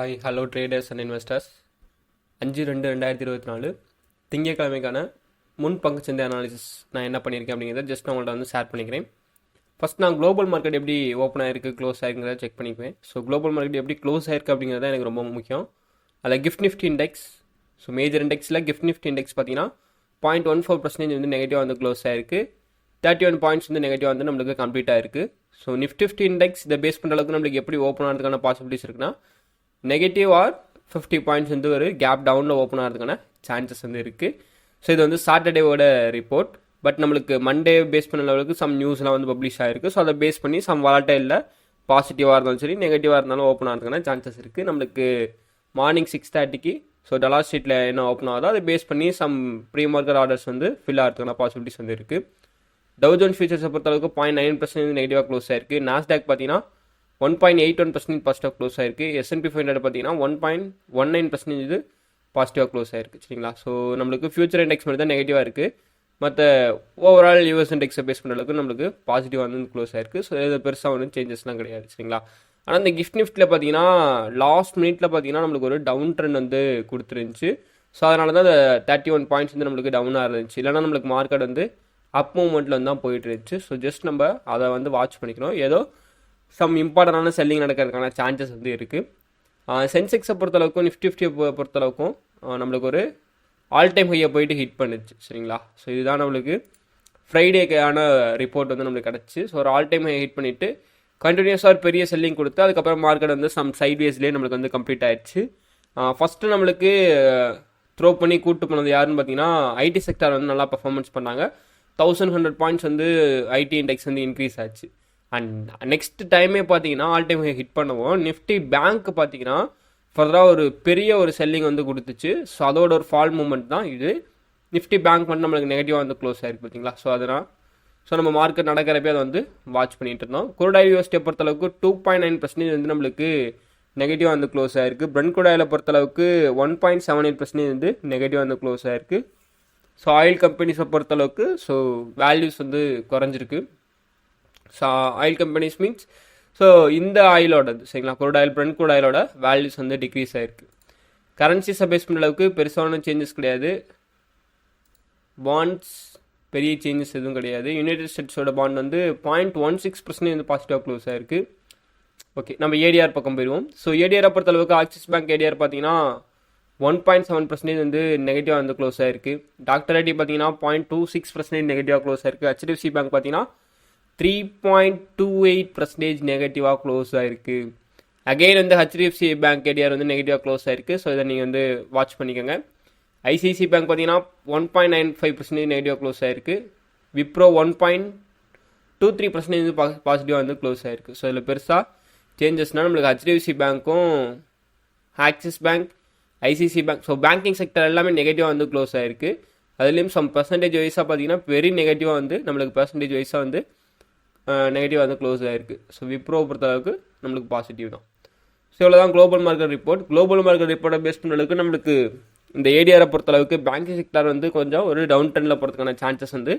Hi hello traders and investors அஞ்சு ரெண்டு ரெண்டாயிரத்தி இருபத்தி நாலு. திங்கட்கிழமைக்கான முன் பங்கு சந்தை அனாலிசிஸ் நான் என்ன பண்ணியிருக்கேன் அப்படிங்கிறத ஜஸ்ட் நான் உங்கள்ட்ட வந்து ஷேர் பண்ணிக்கிறேன். ஃபஸ்ட் நான் குளோபல் மார்க்கெட் எப்படி ஓப்பன் ஆயிருக்கு க்ளோஸ் ஆயிருக்கிறத செக் பண்ணிக்குவேன். ஸோ குளோபல் மார்க்கெட் எப்படி க்ளோஸ் ஆயிருக்கு அப்படிங்கிறது எனக்கு ரொம்ப முக்கியம். அதில் gift nifty index so major இண்டெக்ஸில் gift Nifty index பார்த்தீங்கன்னா பாயிண்ட் ஒன் ஃபோர் பர்சன்டேஜ் வந்து நெகட்டிவாக வந்து க்ளோஸ் ஆயிருக்கு. தேர்ட்டி ஒன் பாயிண்ட்ஸ் வந்து நெகட்டிவாக வந்து நம்மளுக்கு கம்ப்ளீட் ஆயிருக்கு. ஸோ நிஃப்டி ஃபிஃப்டி இண்டெக்ஸ் இதை பேஸ் பண்ணுற அளவுக்கு நம்மளுக்கு எப்படி ஓப்பன் ஆகிறதுக்கான பாசிபிலிட்டிஸ் இருக்குன்னா நெகட்டிவ் ஆர் ஃபிஃப்டி பாயிண்ட்ஸ் வந்து ஒரு கேப் டவுனில் ஓப்பன் ஆகிறதுக்கான சான்சஸ் வந்து இருக்குது ஸோ இது வந்து சாட்டர்டேவோட ரிப்போர்ட் பட் நம்மளுக்கு மண்டே பேஸ் பண்ண லெவலுக்கு சம் நியூஸ்லாம் வந்து பப்ளிஷ் ஆகிருக்கு ஸோ அதை பேஸ் பண்ணி சம் வாலட்டைலில் பாசிட்டிவாக இருந்தாலும் சரி நெகட்டிவாக இருந்தாலும் ஓப்பன் ஆகிறதுக்கான சான்சஸ் இருக்குது நம்மளுக்கு மார்னிங் சிக்ஸ் தேர்ட்டிக்கு ஸோ டலார் ஸ்ட்ரீட்டில் என்ன ஓப்பன் ஆகுதோ அதை பேஸ் பண்ணி சம் ப்ரீ மார்க்கெட் ஆர்டர்ஸ் வந்து ஃபில் ஆகிறதுக்கான பாசிபிலிட்டிஸ் வந்து இருக்குது டவுஜோன் ஃபியூச்சர்ஸை பொறுத்தளவுக்கு பாயிண்ட் நைன் பர்சன்ட் நெகட்டிவாக க்ளோஸ் ஆயிருக்கு. நாஸ்டாக் பார்த்தீங்கன்னா one point eight one percent positive close ஆயிருக்கு. S and P five hundred பார்த்தீங்கன்னா one point one nine percentage இது பாசிட்டிவாக க்ளோஸ் ஆயிருக்கு. சரிங்களா? ஸோ நம்மளுக்கு ஃபியூச்சர் இண்டெக்ஸ் மட்டும் தான் நெகட்டிவாக இருக்குது மற்ற ஓவரால் யூஎஸ் இண்டெக்ஸை பேஸ் பண்ணுற அளவுக்கு நம்மளுக்கு பாசிட்டிவாக வந்து க்ளோஸ் ஆயிருக்கு. ஸோ இது பெருசாக வந்து சேஞ்சஸ்லாம் கிடையாது. சரிங்களா? ஆனால் இந்த கிஃப்ட் நிஃப்ட்டில் பார்த்தீங்கன்னா லாஸ்ட் மினிட்ல பார்த்தீங்கன்னா நம்மளுக்கு ஒரு டவுன் ட்ரெண்ட் வந்து கொடுத்துருந்துச்சு. ஸோ அதனால தான் அந்த தேர்ட்டி ஒன் பாயிண்ட்ஸ் வந்து நம்மளுக்கு டவுனாக இருந்துச்சு. இல்லைனா நம்மளுக்கு மார்க்கெட் வந்து அப் மூமெண்ட்டில் வந்து தான் போயிட்டு இருந்துச்சு. ஸோ ஜஸ்ட் நம்ம அதை வந்து வாட்ச் பண்ணிக்கணும். ஏதோ சம் இம்பார்ட்டண்டான செல்லிங் நடக்கிறதுக்கான சான்சஸ் வந்து இருக்குது சென்செக்ஸை பொறுத்தளவுக்கும் நிஃப்டி ஃபிஃப்டியை பொறுத்தளவுக்கும் நம்மளுக்கு ஒரு ஆல் டைம் ஹையை போயிட்டு ஹிட் பண்ணுச்சு சரிங்களா? ஸோ இதுதான் நம்மளுக்கு ஃப்ரைடேக்கான ரிப்போர்ட் வந்து நம்மளுக்கு கிடச்சி. ஸோ ஒரு ஆல் டைம் ஹை ஹிட் பண்ணிவிட்டு கண்டினியூஸாக ஒரு பெரிய செல்லிங் கொடுத்து அதுக்கப்புறம் மார்க்கெட் வந்து சம் சைட்வேஸ்லேயே நம்மளுக்கு வந்து கம்ப்ளீட் ஆயிடுச்சு. ஃபஸ்ட்டு நம்மளுக்கு த்ரோ பண்ணி கூட்டு போனது யாருன்னு பார்த்தீங்கன்னா ஐடி செக்டார் வந்து நல்லா பர்ஃபார்மன்ஸ் பண்ணாங்க. தௌசண்ட் ஹண்ட்ரட் பாயிண்ட்ஸ் வந்து ஐடி இண்டெக்ஸ் வந்து இன்க்ரீஸ் ஆச்சு. அண்ட் நெக்ஸ்ட் டைமே பார்த்தீங்கன்னா ஆல் டைம் ஹிட் பண்ணுவோம். நிஃப்டி பேங்க் பார்த்தீங்கன்னா ஃபர்தராக ஒரு பெரிய ஒரு செல்லிங் வந்து கொடுத்துச்சு. ஸோ அதோட ஒரு ஃபால் மூமெண்ட் தான் இது. நிஃப்டி பேங்க் மட்டும் நம்மளுக்கு நெகட்டிவாக வந்து க்ளோஸ் ஆயிருக்கு பார்த்தீங்களா ஸோ அதனால் ஸோ நம்ம மார்க்கெட் நடக்கிறப்பே அதை வந்து வாட்ச் பண்ணிகிட்டு இருந்தோம். குரோடாய் யூஎஸ்டியை பொறுத்தளவுக்கு டூ பாயிண்ட் நைன் பர்சன்டேஜ் வந்து நம்மளுக்கு நெகட்டிவாக வந்து க்ளோஸ் ஆயிருக்கு. பிரண்ட் குடாயில் பொறுத்தளவுக்கு one point seven eight percentage வந்து நெகட்டிவாக வந்து க்ளோஸ் ஆயிருக்கு. ஸோ ஆயில் கம்பெனிஸை பொறுத்தளவுக்கு ஸோ வேல்யூஸ் வந்து குறைஞ்சிருக்கு. ஆயில் கம்பெனிஸ் மீன்ஸ் ஸோ இந்த ஆயிலோடது சரிங்களா குரூட் ஆயில் பிரண்ட் குரூட் ஆயிலோட வேல்யூஸ் வந்து டிக்ரீஸ் ஆயிருக்கு. கரன்சிஸை பேஸ் பண்ணுற அளவுக்கு பெருசான சேஞ்சஸ் கிடையாது. பாண்ட்ஸ் பெரிய சேஞ்சஸ் எதுவும் கிடையாது. யுனைடெட் ஸ்டேட்ஸோட பாண்ட் வந்து பாயிண்ட் ஒன் சிக்ஸ் பர்சன்டேஜ் வந்து பாசிட்டிவாக க்ளோஸ் ஆயிருக்கு. ஓகே நம்ம ஏடிஆர் பக்கம் போயிடுவோம். ஸோ ஏடிஆரை பொறுத்தளவுக்கு ஆக்சிஸ் பேங்க் ஏடிஆர் பார்த்தீங்கன்னா ஒன் பாயிண்ட் செவன் பர்சன்டேஜ் வந்து நெகட்டிவாக வந்து க்ளோஸ் ஆயிருக்கு. டாக்டர் ஐடி பார்த்தீங்கன்னா பாயிண்ட் டூ சிக்ஸ் பர்சன்டேஜ் நெகட்டிவாக க்ளோஸ் ஆயிருக்கு. ஹெச்டிஎஃப்சி பேங்க் பார்த்தீங்கன்னா three point two eight percentage நெகட்டிவாக க்ளோஸ் ஆயிருக்கு. அகெயின் வந்து ஹெச்டிஎஃப்சி பேங்க் ஏடிஆர் வந்து நெகட்டிவாக க்ளோஸ் ஆயிருக்கு. ஸோ இதை நீங்கள் வந்து வாட்ச் பண்ணிக்கோங்க. ஐசிசி பேங்க் பார்த்தீங்கன்னா one point nine five percentage நெகட்டிவாக க்ளோஸ் ஆயிருக்கு. Wipro one point two three percentage வந்து பாசிட்டிவாக வந்து க்ளோஸ் ஆயிருக்கு. ஸோ இதில் பெருசாக சேஞ்சஸ்னால் நம்மளுக்கு HDFC பேங்க்கும் Axis bank ICICI bank so banking sector எல்லாமே நெகட்டிவாக வந்து க்ளோஸ் ஆயிருக்கு. அதுலேயும் சம் பர்சன்டேஜ் வைஸாக பார்த்தீங்கன்னா வெரி நெகட்டிவாக வந்து நம்மளுக்கு பர்சன்டேஜ் வைஸாக வந்து நெகட்டிவாக வந்து க்ளோஸ் ஆகிருக்கு ஸோ விப்ரோ பொறுத்தளவுக்கு நம்மளுக்கு பாசிட்டிவ் தான். ஸோ இவ்வளோ தான் global market report global market ரிப்போர்ட்டை பேஸ் பண்ண அளவுக்கு நம்மளுக்கு இந்த ஏடிஆரை பொறுத்தளவுக்கு பேங்கிங் செக்டர் வந்து கொஞ்சம் ஒரு டவுன் ட்ரெண்டில் போகிறதுக்கான சான்சஸ் வந்து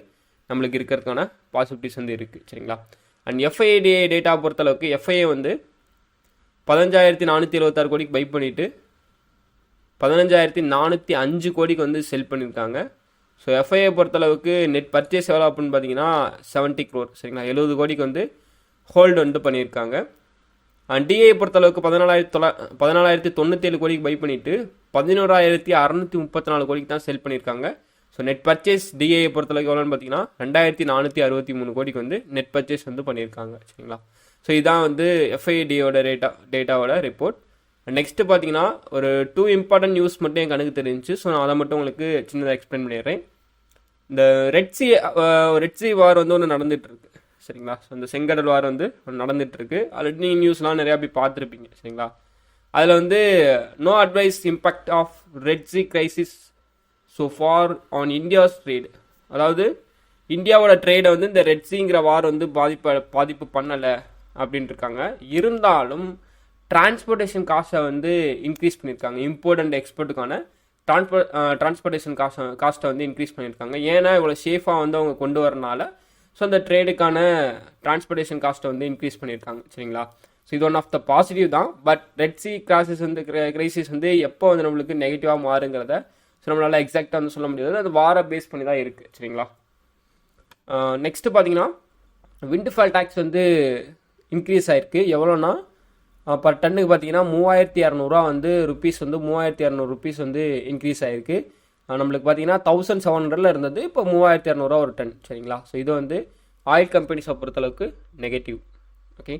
நம்மளுக்கு இருக்கிறதுக்கான பாசிபிலிட்டிஸ் வந்து இருக்குது சரிங்களா? அண்ட் எஃப்ஐடிஐ டேட்டா பொறுத்தளவுக்கு எஃப்ஐஏ வந்து பதினஞ்சாயிரத்தி நானூற்றி எழுபத்தாறு கோடிக்கு பை பண்ணிவிட்டு பதினஞ்சாயிரத்தி நானூற்றி அஞ்சு கோடிக்கு வந்து செல் பண்ணியிருக்காங்க. ஸோ எஃப்ஐஏ பொறுத்தளவுக்கு நெட் பர்ச்சேஸ் எவ்வளோ அப்படின்னு பார்த்தீங்கன்னா செவன்ட்டி க்ரோர் சரிங்களா? எழுபது கோடிக்கு வந்து ஹோல்டு வந்து பண்ணியிருக்காங்க. அண்ட் டிஏ பொறுத்தளவுக்கு பதினாலாயிரத்தி தொள்ளா பதினாலாயிரத்தி தொண்ணூற்றேழு கோடிக்கு பை பண்ணிவிட்டு பதினோராயிரத்தி அறநூற்றி முப்பத்தி நாலு கோடிக்கு தான் செல் பண்ணியிருக்காங்க. ஸோ நெட் பர்ச்சேஸ் டிஏ பொறுத்தளவுக்கு எவ்வளோன்னு பார்த்தீங்கன்னா ரெண்டாயிரத்தி நானூற்றி அறுபத்தி மூணு கோடிக்கு வந்து நெட் பர்ச்சேஸ் வந்து பண்ணியிருக்காங்க சரிங்களா? ஸோ இதான் வந்து எஃப்ஐடியோட டேட்டா டேட்டாவோட ரிப்போர்ட் நெக்ஸ்ட்டு பார்த்தீங்கன்னா ஒரு டூ இம்பார்ட்டன்ட் நியூஸ் மட்டும் என் கணக்கு தெரிஞ்சு ஸோ நான் அதை மட்டும் உங்களுக்கு சின்னதாக எக்ஸ்பிளைன் பண்ணிடுறேன். இந்த ரெட் சி வார் வந்து ஒன்று நடந்துகிட்ருக்கு சரிங்களா? ஸோ இந்த செங்கடல் வார் வந்து நடந்துகிட்ருக்கு இருக்கு ஆல்ரெடி நீங்கள் நியூஸ்லாம் நிறையா போய் பார்த்துருப்பீங்க. சரிங்களா? அதில் வந்து no advice impact of red sea crisis so far on India's trade அதாவது இந்தியாவோட ட்ரேடை வந்து இந்த ரெட்ஸிங்கிற வார் வந்து பாதிப்பு பாதிப்பு பண்ணலை அப்படின்ட்டு இருக்காங்க. இருந்தாலும் டிரான்ஸ்போர்ட்டேஷன் காஸ்ட்டை வந்து இன்க்ரீஸ் பண்ணியிருக்காங்க. இம்போர்ட் அண்ட் எக்ஸ்போர்ட்டுக்கான டிரான்ஸ்போர்ட் டிரான்ஸ்போர்ட்டேஷன் காசை காஸ்ட்டை வந்து இன்க்ரீஸ் பண்ணியிருக்காங்க. ஏன்னா இவ்வளோ சேஃபாக வந்து அவங்க கொண்டு வரனால ஸோ அந்த ட்ரேடுக்கான டிரான்ஸ்போர்ட்டேஷன் காஸ்ட்டை வந்து இன்க்ரீஸ் பண்ணியிருக்காங்க. சரிங்களா? ஸோ இது ஒன் ஆஃப் த பாசிட்டிவ் தான். பட் ரெட் சி கிராசஸ் வந்து கிரைசிஸ் வந்து எப்போ வந்து நம்மளுக்கு நெகட்டிவாக மாறுங்கிறத ஸோ நம்மளால் எக்ஸாக்டாக வந்து சொல்ல முடியாது. அது வார பேஸ் பண்ணி தான் இருக்குது சரிங்களா? நெக்ஸ்ட்டு பார்த்தீங்கன்னா விண்டுஃபால் டேக்ஸ் வந்து இன்க்ரீஸ் ஆயிருக்கு. எவ்வளோனா பர் டன்னுக்கு பார்த்தீங்கன்னா மூவாயிரத்தி இரநூறுவா வந்து ருப்பீஸ் வந்து மூவாயிரத்தி இரநூறு ருப்பீஸ் வந்து இன்க்ரீஸ் ஆயிருக்கு. நம்மளுக்கு பார்த்தீங்கன்னா தௌசண்ட் செவன் ஹண்ட்ரட்ல இருந்தது இப்போ மூவாயிரத்தி இரநூறுவா ஒரு டன் சரிங்களா? ஸோ இது வந்து ஆயில் கம்பெனிஸை பொறுத்தளவுக்கு நெகட்டிவ் ஓகே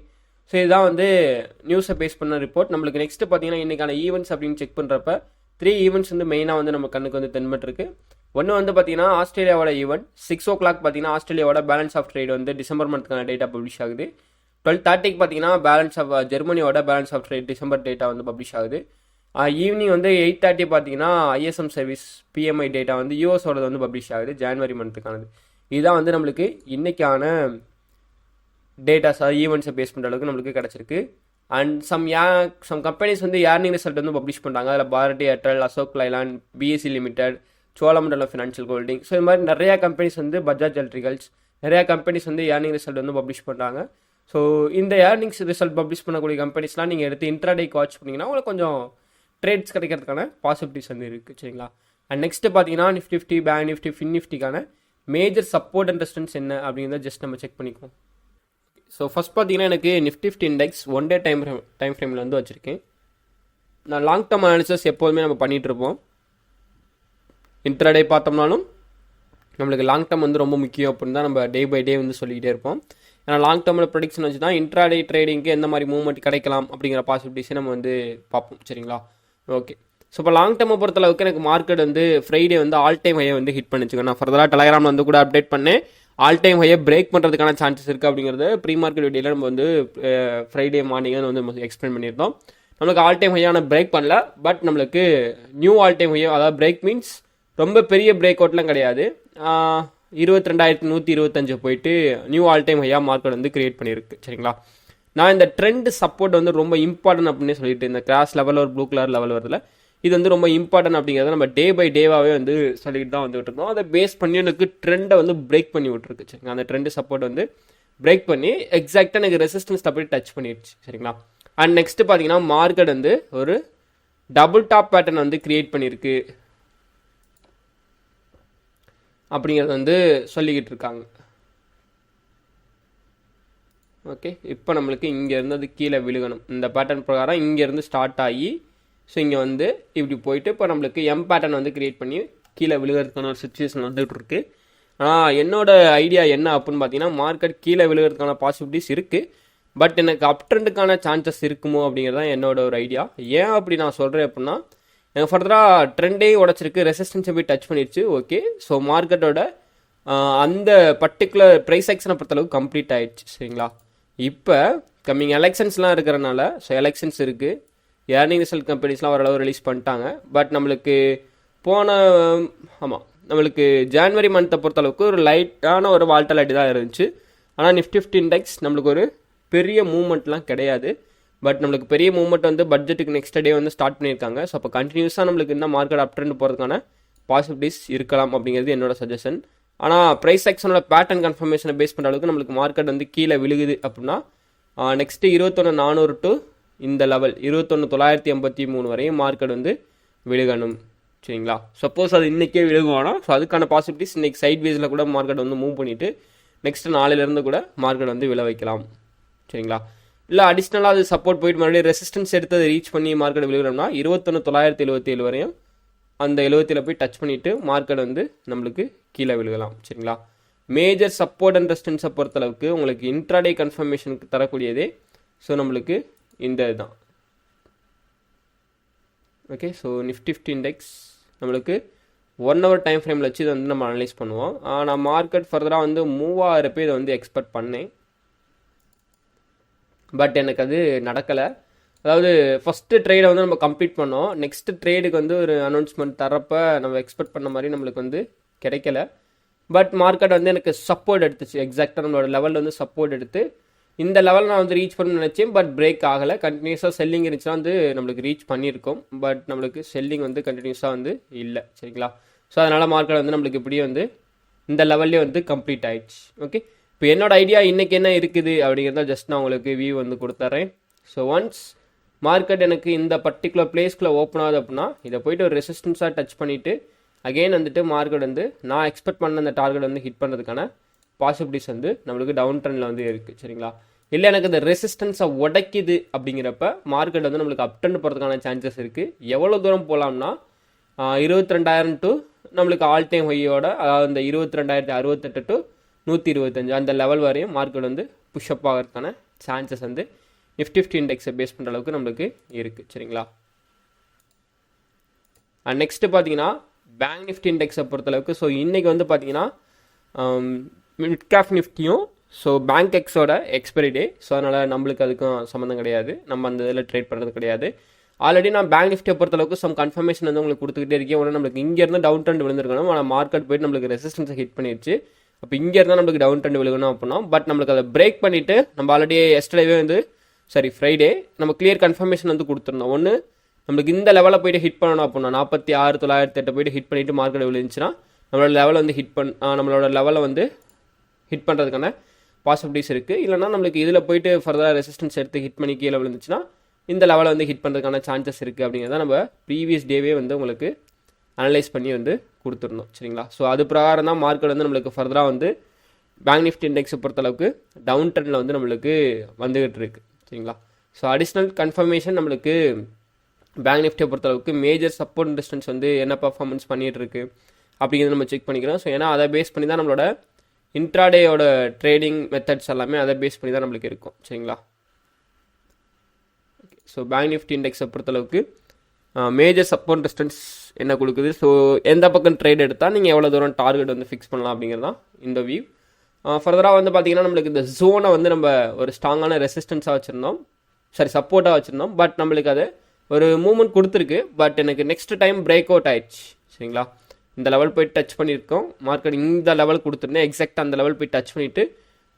ஸோ இதுதான் வந்து நியூஸை பேஸ் பண்ண ரிப்போர்ட் நம்மளுக்கு நெக்ஸ்ட்டு பார்த்தீங்கன்னா இன்றைக்கான ஈவெண்ட்ஸ் அப்படின்னு செக் பண்ணுறப்ப த்ரீ ஈவெண்ட்ஸ் வந்து மெயினாக வந்து நம்ம கண்ணுக்கு வந்து தென்பட்டுருக்கு. ஒன்று வந்து பார்த்தீங்கன்னா ஆஸ்திரேலியாவோட ஈவெண்ட் சிக்ஸ் ஓ கிளாக் பார்த்தீங்கன்னா ஆஸ்திரேலியாவோட பேலன்ஸ் ஆஃப் ட்ரேட் வந்து டிசம்பர் மந்த்துக்கான டேட்டா பப்ளிஷ் ஆகுது. டுவெல் தேர்ட்டிக்கு பார்த்தீங்கன்னா balance of uh, ஜெர்மனியோட balance of trade December data வந்து பப்ளிஷ் ஆகுது. Uh, ஈவினிங் வந்து எயிட் தேர்ட்டி பார்த்தீங்கன்னா ஐஎஸ்எம் சர்வீஸ் பிஎம்ஐ டேட்டா வந்து யூஎஸோடது வந்து பப்ளிஷ் ஆகுது ஜான்வரி மந்த்துக்கானது இதுதான் வந்து நம்மளுக்கு இன்றைக்கான டேட்டாஸ் ஈவெண்ட்ஸை பேஸ் பண்ணுற அளவுக்கு நம்மளுக்கு கிடச்சிருக்கு. And some yeah some companies வந்து ஏர்னிங் ரிசல்ட் வந்து பப்ளிஷ் பண்ணுறாங்க அதில் Bharti Airtel Ashok Leyland BSE limited Cholamandalam financial holding so இது மாதிரி நிறையா கம்பெனிஸ் வந்து பஜாஜ் எலக்ட்ரிகல்ஸ் நிறையா கம்பெனிஸ் வந்து ஏர்னிங் ரிசல்ட் வந்து பப்ளிஷ் பண்ணுறாங்க ஸோ இந்த ஏர்னிங்ஸ் ரிசல்ட் பப்ளிஷ் பண்ணக்கூடிய கம்பெனிஸ்லாம் நீங்கள் எடுத்து இன்ட்ராடேக்கு வாட்ச் பண்ணிங்கன்னா உங்களுக்கு கொஞ்சம் ட்ரேட்ஸ் கிடைக்கிறதுக்கான பாசிபிலிட்டிஸ் வந்து இருக்குது சரிங்களா? அண்ட் நெக்ஸ்ட்டு பார்த்தீங்கன்னா Nifty fifty bank Nifty fin நிஃப்டிக்கான major support and resistance என்ன அப்படிங்கிறத ஜஸ்ட் நம்ம செக் பண்ணிக்குவோம். ஸோ ஃபஸ்ட் பார்த்தீங்கன்னா எனக்கு Nifty fifty index one day time time ஃப்ரேமில் வந்து வச்சுருக்கேன். நான் லாங் டேர்ம் அனாலிசஸ் எப்போதுமே நம்ம பண்ணிகிட்ருப்போம் இன்ட்ராடே பார்த்தோம்னாலும் நம்மளுக்கு லாங் டேர்ம் வந்து ரொம்ப முக்கியம் அப்படின்னு தான் நம்ம டே பை டே வந்து சொல்லிக்கிட்டே இருப்போம். ஏன்னா லாங் டேர்மில் ப்ரொடிக்ஷன் வச்சு தான் இன்ட்ராடே ட்ரேடிங்க்கு எந்த மாதிரி மூவ்மெண்ட் கிடைக்கலாம் அப்படிங்கிற பாசிபிலிட்டிஸை நம்ம வந்து பார்ப்போம். சரிங்களா? ஓகே ஸோ இப்போ லாங் டேர்மை பொறுத்தளவுக்கு எனக்கு மார்க்கெட் வந்து ஃப்ரைடே வந்து ஆல் டைம் ஹையை வந்து ஹிட் பண்ணிச்சுங்க. நான் ஃபர்தராக டெலகிராமில் வந்து கூட அப்டேட் பண்ணேன். ஆல் டைம் ஹையை பிரேக் பண்ணுறதுக்கான சான்சஸ் இருக்குது அப்படிங்கிறது ப்ரீ மார்க்கெட் வீடியோவில் நம்ம வந்து ஃப்ரைடே மார்னிங் வந்து நம்ம எக்ஸ்பிளைன் பண்ணியிருந்தோம். நம்மளுக்கு ஆல் டைம் ஹையான பிரேக் பண்ணல. பட் நம்மளுக்கு நியூ ஆல் டைம் ஹையோ அதாவது பிரேக் மீன்ஸ் ரொம்ப பெரிய பிரேக் அவுட்லாம் கிடையாது இருபத்தி ரெண்டாயிரத்தி நூற்றி இருபத்தஞ்சு போயிட்டு நியூ ஆல் டைம் ஹையாக மார்க்கெட் வந்து கிரியேட் பண்ணியிருக்கு சரிங்களா? நான் இந்த ட்ரெண்ட் சப்போர்ட் வந்து ரொம்ப இம்பார்ட்டன்ட் அப்படின்னு சொல்லிட்டு இந்த கிராஸ் லெவல் ஒரு ப்ளூ கலர் லெவல் வருதுல இது வந்து ரொம்ப இம்பார்ட்டன்ட் அப்படிங்கிறத நம்ம டே பை டேவாகவே வந்து சொல்லிட்டு தான் வந்துட்டு இருந்தோம். அதை பேஸ் பண்ணி எனக்கு ட்ரெண்டை வந்து பிரேக் பண்ணி விட்ருக்கு சரிங்களா? அந்த ட்ரெண்ட் சப்போர்ட் வந்து பிரேக் பண்ணி எக்ஸாக்டாக எனக்கு ரெசிஸ்டன்ஸ் அப்படி டச் பண்ணிடுச்சு சரிங்களா? அண்ட் நெக்ஸ்ட் பார்த்தீங்கன்னா மார்க்கெட் வந்து ஒரு டபுள் டாப் பேட்டர்ன் வந்து கிரியேட் பண்ணியிருக்கு. அப்படிங்கிறது வந்து சொல்லிக்கிட்டு இருக்காங்க ஓகே இப்போ நம்மளுக்கு இங்கேருந்து அது கீழே விழுகணும். இந்த பேட்டர்ன் பிரகாரம் இங்கேருந்து ஸ்டார்ட் ஆகி ஸோ இங்கே வந்து இப்படி போயிட்டு இப்போ நம்மளுக்கு எம் பேட்டர்ன் வந்து க்ரியேட் பண்ணி கீழே விழுகிறதுக்கான ஒரு சுச்சுவேஷன் வந்துகிட்டு இருக்கு ஆனால் என்னோட ஐடியா என்ன அப்படின்னு பார்த்தீங்கன்னா மார்க்கெட் கீழே விழுகிறதுக்கான பாசிபிலிட்டிஸ் இருக்குது பட் எனக்கு அப் ட்ரெண்டுக்கான சான்சஸ் இருக்குமோ அப்படிங்கிறது தான் என்னோட ஒரு ஐடியா ஏன் அப்படி நான் சொல்கிறேன் அப்படின்னா ஃபர்தராக ட்ரெண்டே உடச்சிருக்கு. ரெசிஸ்டன்ஸை போய் டச் பண்ணிடுச்சு ஓகே ஸோ மார்க்கெட்டோட அந்த பர்டிகுலர் ப்ரைஸ் ஆக்ஷனை பொறுத்தளவுக்கு கம்ப்ளீட் ஆயிடுச்சு. சரிங்களா? இப்போ கம்மிங் எலெக்ஷன்ஸ்லாம் இருக்கிறனால ஸோ எலெக்ஷன்ஸ் இருக்குது ஏர்னிங் ரிசல்ட் கம்பெனிஸ்லாம் ஓரளவு ரிலீஸ் பண்ணிட்டாங்க. பட் நம்மளுக்கு போன ஆமாம் நம்மளுக்கு ஜான்வரி மந்த்தை பொறுத்தளவுக்கு ஒரு லைட்டான ஒரு வால்டலாட்டி தான் இருந்துச்சு. ஆனால் நிஃப்டி ஃபிஃப்டி இண்டெக்ஸ் நம்மளுக்கு ஒரு பெரிய மூமெண்ட்லாம் கிடையாது. பட் நம்மளுக்கு பெரிய மூவ்மெண்ட் வந்து பட்ஜெட்டுக்கு நெக்ஸ்ட் டே வந்து ஸ்டார்ட் பண்ணியிருக்காங்க. ஸோ அப்போ கண்டினியூஸாக நம்மளுக்கு இன்னும் மார்க்கெட் அப் ட்ரெண்ட் போகிறதுக்கான பாசிபிலிட்டிஸ் இருக்கலாம் அப்படிங்கிறது என்னோட சஜஷன் ஆனால் ப்ரைஸ் செக்ஷனோட பேட்டர்ன் கன்ஃபர்மேஷனை பேஸ் பண்ணுற அளவுக்கு நம்மளுக்கு மார்க்கெட் வந்து கீழே விழுகுது அப்படின்னா நெக்ஸ்ட்டு இருபத்தொன்று நானூறு டு இந்த லெவல் இருபத்தொன்று தொள்ளாயிரத்தி எண்பத்தி மூணு வரையும் மார்க்கெட் வந்து விழுகணும். சரிங்களா? சப்போஸ் அது இன்றைக்கே விழுகுவானா ஸோ அதுக்கான பாசிபிலிட்டிஸ் இன்றைக்கி சைட் வேஸில் கூட மார்க்கெட் வந்து மூவ் பண்ணிவிட்டு நெக்ஸ்ட் நாளையிலேருந்து கூட மார்க்கெட் வந்து விழ வைக்கலாம் சரிங்களா? இல்லை அடிஷ்னலாக அது சப்போர்ட் போயிட்டு மறுபடியும் ரெசிஸ்டன்ஸ் எடுத்து அதை ரீச் பண்ணி மார்க்கெட் விழுகிறோம்னா இருபத்தொன்று தொள்ளாயிரத்தி எழுபத்தி ஏழு வரையும் அந்த எழுபத்தில போய் டச் பண்ணிவிட்டு மார்க்கெட் வந்து நம்மளுக்கு கீழே விழுகலாம் சரிங்களா? மேஜர் சப்போர்ட் அண்ட் ரெசிஸ்டன்ஸை பொறுத்தளவுக்கு உங்களுக்கு இன்ட்ராடே கன்ஃபர்மேஷனுக்கு தரக்கூடியதே ஸோ நம்மளுக்கு இந்த இதுதான். Okay so Nifty fifty index நம்மளுக்கு ஒன் ஹவர் டைம் ஃப்ரேமில் வச்சு இதை வந்து நம்ம அனலைஸ் பண்ணுவோம். ஆனால் மார்க்கெட் ஃபர்தராக வந்து மூவாயிரம் பேர் இதை வந்து எக்ஸ்பெக்ட் பண்ணேன். பட் எனக்கு அது நடக்கலை. அதாவது ஃபஸ்ட்டு ட்ரேடை வந்து நம்ம கம்ப்ளீட் பண்ணோம். நெக்ஸ்ட் ட்ரேடுக்கு வந்து ஒரு அனௌன்ஸ்மெண்ட் தரப்ப நம்ம எக்ஸ்பெக்ட் பண்ண மாதிரி நம்மளுக்கு வந்து கிடைக்கல. பட் மார்க்கெட் வந்து எனக்கு சப்போர்ட் எடுத்துச்சு. எக்ஸாக்டாக நம்மளோட லெவலில் வந்து சப்போர்ட் எடுத்து இந்த லெவல் நான் வந்து ரீச் பண்ண நினச்சேன். பட் பிரேக் ஆகலை. கண்டினியூஸாக செல்லிங் இருந்துச்சுன்னா வந்து நம்மளுக்கு ரீச் பண்ணியிருக்கோம். பட் நம்மளுக்கு செல்லிங் வந்து கண்டினியூஸாக வந்து இல்லை. சரிங்களா? ஸோ அதனால் மார்க்கெட் வந்து நம்மளுக்கு இப்படியே வந்து இந்த லெவல்லே வந்து கம்ப்ளீட் ஆயிடுச்சு. ஓகே இப்போ என்னோட ஐடியா இன்றைக்கி என்ன இருக்குது அப்படிங்கிறத ஜஸ்ட் நான் உங்களுக்கு வியூ வந்து கொடுத்துட்றேன் ஸோ ஒன்ஸ் மார்க்கெட் எனக்கு இந்த பர்டிகுலர் பிளேஸ்க்குள்ளே ஓப்பன் ஆகுது அப்படின்னா இதை போயிட்டு ஒரு ரெசிஸ்டன்ஸாக டச் பண்ணிவிட்டு அகெயின் வந்துட்டு மார்க்கெட் வந்து நான் எக்ஸ்பெக்ட் பண்ண அந்த டார்கெட் வந்து ஹிட் பண்ணுறதுக்கான பாசிபிலிட்டிஸ் வந்து நம்மளுக்கு டவுன் ட்ரெண்டில் வந்து இருக்குது சரிங்களா? இல்லை எனக்கு இந்த ரெசிஸ்டன்ஸை உடைக்குது அப்படிங்கிறப்ப மார்க்கெட் வந்து நம்மளுக்கு அப் ட்ரெண்ட் போகிறதுக்கான சான்சஸ் இருக்குது எவ்வளோ தூரம் போகலாம்னா இருபத்தி ரெண்டாயிரம் டு நம்மளுக்கு ஆல் டைம் ஹையோட அதாவது இந்த இருபத்தி ரெண்டாயிரத்தி அறுபத்தெட்டு டு நூற்றி இருபத்தஞ்சு. அந்த லெவல் வரையும் மார்க்கெட் வந்து புஷ்அப் ஆகிறதுக்கான சான்சஸ் வந்து நிஃப்டி ஃபிஃப்டி இண்டெக்ஸை பேஸ் பண்ணுற அளவுக்கு நம்மளுக்கு இருக்குது சரிங்களா? அண்ட் நெக்ஸ்ட்டு பார்த்தீங்கன்னா பேங்க் நிஃப்டி இண்டெக்ஸை பொறுத்தளவுக்கு ஸோ இன்றைக்கி வந்து பார்த்தீங்கன்னா மிட் um, கேப் நிஃப்டியும் ஸோ பேங்க் எக்ஸோட எக்ஸ்பைரி டே ஸோ அதனால் நம்மளுக்கு அதுக்கும் சம்மந்தம் கிடையாது. நம்ம அந்த இதில் ட்ரேட் பண்ணுறது கிடையாது. ஆல்ரெடி நான் பேங்க் நிஃப்டியை பொறுத்தளவுக்கு சம் கன்ஃபர்மேஷன் வந்து உங்களுக்கு கொடுத்துக்கிட்டே இருக்கேன். உடனே நம்மளுக்கு இங்கேருந்து டவுன் ட்ரெண்ட் விழுந்திருக்கணும். ஆனால் மார்க்கெட் போயிட்டு நம்மளுக்கு ரெசிஸ்டன்ஸை ஹிட் பண்ணிடுச்சு அப்போ இங்கே இருந்தால் நம்மளுக்கு டவுன் ட்ரெண்ட் விழுகணும் அப்படின்னா பட் நம்மளுக்கு அதை பிரேக் பண்ணிவிட்டு நம்ம ஆல்ரெடி எஸ்டர்டேவே வந்து சாரி ஃப்ரைடே நம்ம கிளியர் கன்ஃபர்மேஷன் வந்து கொடுத்துருந்தோம். ஒன்று நம்மளுக்கு இந்த லெவலில் போயிட்டு ஹிட் பண்ணணும் அப்படின்னா நாற்பத்தி ஆறு தொள்ளாயிரத்தி எட்டு போயிட்டு ஹிட் பண்ணிவிட்டு மார்க்கெட் விழுந்துச்சுன்னா நம்மளோட லெவலை வந்து ஹிட் பண் நம்மளோட லெவலை வந்து ஹிட் பண்ணுறதுக்கான பாசிபிலிட்டிஸ் இருக்குது இல்லைனா நம்மளுக்கு இதில் போயிட்டு ஃபர்தராக ரெசிஸ்டன்ஸ் எடுத்து ஹிட் பண்ணி கீழே விழுந்துச்சுன்னா இந்த லெவலை வந்து ஹிட் பண்ணுறதுக்கான சான்சஸ் இருக்குது அப்படிங்கிறத நம்ம ப்ரீவியஸ் டேவே வந்து உங்களுக்கு அனலைஸ் பண்ணி வந்து கொடுத்துருந்தோம் சரிங்களா? ஸோ அது பிரகாரம் தான் மார்க்கெட் வந்து நம்மளுக்கு ஃபர்தராக வந்து பேங்க் நிஃப்டி இண்டெக்ஸை பொறுத்தளவுக்கு டவுன் ட்ரெண்டில் வந்து நம்மளுக்கு வந்துகிட்டு இருக்கு சரிங்களா? ஸோ அடிஷ்னல் கன்ஃபர்மேஷன் நம்மளுக்கு பேங்க் நிஃப்டியை பொறுத்தளவுக்கு மேஜர் சப்போர்ட் டிஸ்டன்ஸ் வந்து என்ன பர்ஃபார்மன்ஸ் பண்ணிகிட்டு இருக்கு அப்படிங்கிறத நம்ம செக் பண்ணிக்கிறோம். ஸோ ஏன்னா அதை பேஸ் பண்ணி தான் நம்மளோட இன்ட்ராடேயோட ட்ரேடிங் மெத்தட்ஸ் எல்லாமே அதை பேஸ் பண்ணி தான் நம்மளுக்கு இருக்கும் சரிங்களா? ஸோ பேங்க் நிஃப்டி இண்டெக்ஸை பொறுத்தளவுக்கு மேஜர் சப்போர்ட் டிஸ்டன்ஸ் என்ன கொடுக்குது? ஸோ எந்த பக்கம் ட்ரேட் எடுத்தால் நீங்கள் எவ்வளோ தூரம் டார்கெட் வந்து ஃபிக்ஸ் பண்ணலாம் அப்படிங்கிறது தான் இந்த வியூ ஃபர்தராக வந்து பார்த்தீங்கன்னா நம்மளுக்கு இந்த ஜோனை வந்து நம்ம ஒரு ஸ்ட்ராங்கான ரெசிஸ்டன்ஸாக வச்சுருந்தோம். சாரி சப்போர்ட்டாக வச்சுருந்தோம். பட் நம்மளுக்கு அது ஒரு மூமெண்ட் கொடுத்துருக்கு. பட் எனக்கு நெக்ஸ்ட் டைம் பிரேக் அவுட் ஆயிடுச்சு. சரிங்களா? இந்த லெவல் போய் டச் பண்ணியிருக்கோம். மார்க்கெட் இந்த லெவல் கொடுத்துருந்தேன். எக்ஸாக்ட் அந்த லெவல் போய் டச் பண்ணிவிட்டு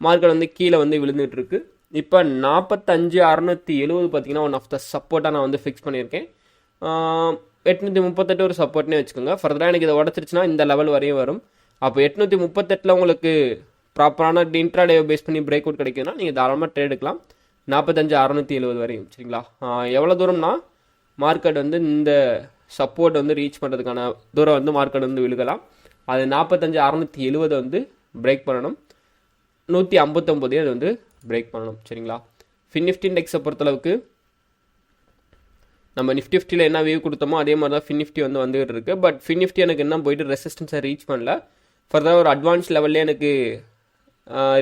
மார்க்கெட் வந்து கீழே வந்து விழுந்துட்டு இருக்கு. இப்போ நாற்பத்தஞ்சு அறநூற்றி எழுபது பார்த்தீங்கன்னா ஒன் ஆஃப் த சப்போர்ட்டாக நான் வந்து ஃபிக்ஸ் பண்ணியிருக்கேன். எட்நூற்றி முப்பத்தெட்டு ஒரு சப்போர்ட்னே வச்சுக்கோங்க. ஃபர்தராக எனக்கு இதை உடச்சிருச்சுன்னா இந்த லெவல் வரையும் வரும். அப்போ எட்நூற்றி முப்பத்தெட்டில் உங்களுக்கு ப்ராப்பரான இன்ட்ராடே பேஸ் பண்ணி பிரேக் அவுட் கிடைக்குதுன்னா நீங்கள் தாராளமாக ட்ரேட் எடுக்கலாம். நாற்பத்தஞ்சு அறநூற்றி எழுபது வரையும் சரிங்களா? எவ்வளோ தூரம்னா மார்க்கெட் வந்து இந்த சப்போர்ட் வந்து ரீச் பண்ணுறதுக்கான தூரம் வந்து மார்க்கெட் வந்து விழுகலாம். அது நாற்பத்தஞ்சு அறநூற்றி எழுபதை வந்து பிரேக் பண்ணணும். நூற்றி ஐம்பத்தொம்போதையும் அது வந்து பிரேக் பண்ணணும் சரிங்களா? ஃபின் நிஃப்டி இண்டெக்ஸை பொறுத்தளவுக்கு நம்ம நிஃப்டி ஃபிஃப்டியில் என்ன வியூ கொடுத்தோமோ அதே மாதிரி தான் ஃபின் நிஃப்டி வந்து வந்துகிட்டு இருக்குது பட் ஃபின் நிஃப்டி எனக்கு என்ன போயிட்டு ரெசிஸ்டன்ஸை ரீச் பண்ணல. ஃபர்தராக ஒரு அட்வான்ஸ் லெவல்லே எனக்கு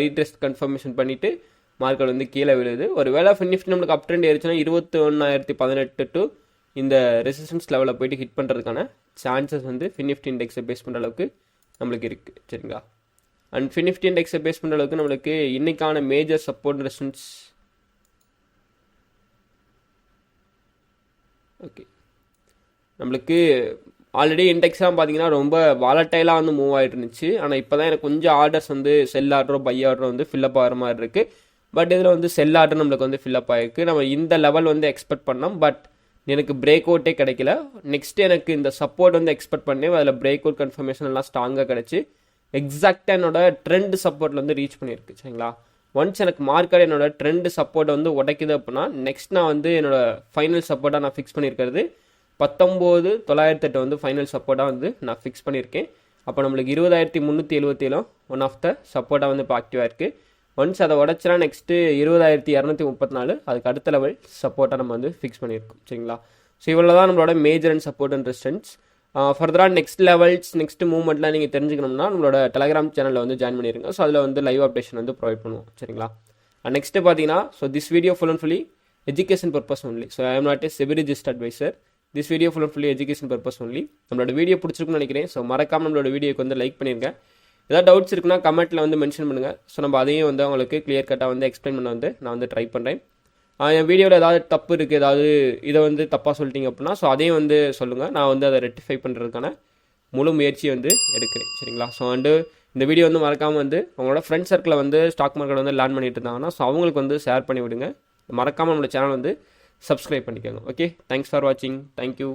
ரீட்ரெஸ்ட் கன்ஃபர்மேஷன் பண்ணிவிட்டு மார்க்கெட் வந்து கீழே விழுது. ஒரு வேளை ஃபின் நிஃப்டி நம்மளுக்கு அப் ட்ரெண்ட் ஏறிச்சுன்னா இருபத்தி ஒன்றாயிரத்தி பதினெட்டு டு இந்த ரெசிஸ்டன்ஸ் லெவலில் போயிட்டு ஹிட் பண்ணுறதுக்கான சான்சஸ் வந்து ஃபின் நிஃப்டி இண்டெக்ஸை பேஸ் பண்ணுற அளவுக்கு நம்மளுக்கு இருக்குது சரிங்களா? அண்ட் ஃபின் நிஃப்டி இண்டெக்ஸை பேஸ் பண்ணுற அளவுக்கு நம்மளுக்கு இன்றைக்கான மேஜர் சப்போர்ட் ரெசிஸ்டன்ஸ் ஓகே நம்மளுக்கு ஆல்ரெடி இண்டெக்ஸ்லாம் பார்த்தீங்கன்னா ரொம்ப வாலட்டைலாக வந்து மூவ் ஆகிட்டு இருந்துச்சு. ஆனால் இப்போ தான் எனக்கு கொஞ்சம் ஆர்டர்ஸ் வந்து செல் ஆர்டரோ பை ஆர்டரோ வந்து ஃபில்லப் ஆகிற மாதிரி இருக்குது பட் இதில் வந்து செல் ஆர்டர் நம்மளுக்கு வந்து ஃபில்லப் ஆகிருக்கு நம்ம இந்த லெவல் வந்து எக்ஸ்பெக்ட் பண்ணோம். பட் எனக்கு பிரேக் அவுட்டே கிடைக்கல. நெக்ஸ்ட் எனக்கு இந்த சப்போர்ட் வந்து எக்ஸ்பெக்ட் பண்ணேன் அதில் பிரேக் அவுட் கன்ஃபர்மேஷன் எல்லாம் ஸ்ட்ராங்காக கிடச்சி. எக்ஸாக்டாக என்னோட ட்ரெண்ட் சப்போர்ட்டில் வந்து ரீச் பண்ணியிருக்கு. சரிங்களா? ஒன்ஸ் எனக்கு மார்க்கெட் என்னோட ட்ரெண்டு சப்போர்ட் வந்து உடைக்குது அப்படின்னா நெக்ஸ்ட் நான் வந்து என்னோட ஃபைனல் சப்போர்ட்டாக நான் ஃபிக்ஸ் பண்ணியிருக்கிறது. பத்தொம்போது தொள்ளாயிரத்தி எட்டு வந்து ஃபைனல் சப்போர்ட்டாக வந்து நான் ஃபிக்ஸ் பண்ணியிருக்கேன். அப்போ நம்மளுக்கு இருபதாயிரத்தி முந்நூற்றி எழுபத்தேழும் ஒன் ஆஃப் த சப்போர்ட்டாக வந்து இப்போ ஆக்டிவாக இருக்குது ஒன்ஸ் அதை உடச்சினா நெக்ஸ்ட்டு இருபதாயிரத்தி இரநூத்தி முப்பத்தி நாலு அதுக்கு அடுத்த லெவல் சப்போர்ட்டாக நம்ம வந்து ஃபிக்ஸ் பண்ணியிருக்கோம். சரிங்களா? ஸோ இவ்வளோ தான் நம்மளோட major and support and resistance ஃபர்தராக நெக்ஸ்ட் லெவல்ஸ் நெக்ஸ்ட் மூவ்மெண்ட்லாம் நீங்கள் தெரிஞ்சுக்கணும்னா நம்மளோட டெலகிராம் சேனலில் வந்து ஜாயின் பண்ணிடுங்க ஸோ அதில் வந்து லைவ் அப்டேஷன் வந்து ப்ரொவைட் பண்ணுவோம். சரிங்களா? அண்ட் நெக்ஸ்ட்டு பார்த்தீங்கன்னா so this video full and fully education purpose only so I am not a SEBI registered advisor this video full and fully education purpose only நம்மளோட video பிடிச்சிருக்குன்னு நினைக்கிறேன். So மறக்காம நம்மளோட வீடியோக்கு வந்து லைக் பண்ணிருங்க. ஏதாவது டவுட்ஸ் இருக்குன்னா கமெண்ட்டில் வந்து மென்ஷன் பண்ணுங்கள் ஸோ நம்ம அதையும் வந்து அவங்களுக்கு கிளியர் கட்டாக வந்து எக்ஸ்பிளைன் பண்ண வந்து நான் வந்து ட்ரை பண்ணுறேன் என் வீடியோவில் ஏதாவது தப்பு இருக்குது ஏதாவது இதை வந்து தப்பாக சொல்லிட்டீங்க அப்படின்னா ஸோ அதையும் வந்து சொல்லுங்கள் நான் வந்து அதை ரெட்டிஃபை பண்ணுறதுக்கான முழு முயற்சியை வந்து எடுக்கிறேன். சரிங்களா? ஸோ வந்து இந்த வீடியோ வந்து மறக்காமல் வந்து உங்களோட ஃப்ரெண்ட் சர்க்கிளில் வந்து ஸ்டாக் மார்க்கெட் வந்து லேர்ன் பண்ணிட்டு இருந்தாங்கன்னா ஸோ அவங்களுக்கு வந்து ஷேர் பண்ணி விடுங்க. மறக்காமல் நம்மளோட சேனல் வந்து சப்ஸ்கிரைப் பண்ணிக்கோங்க. ஓகே தேங்க்ஸ் ஃபார் வாட்சிங் தேங்க்யூ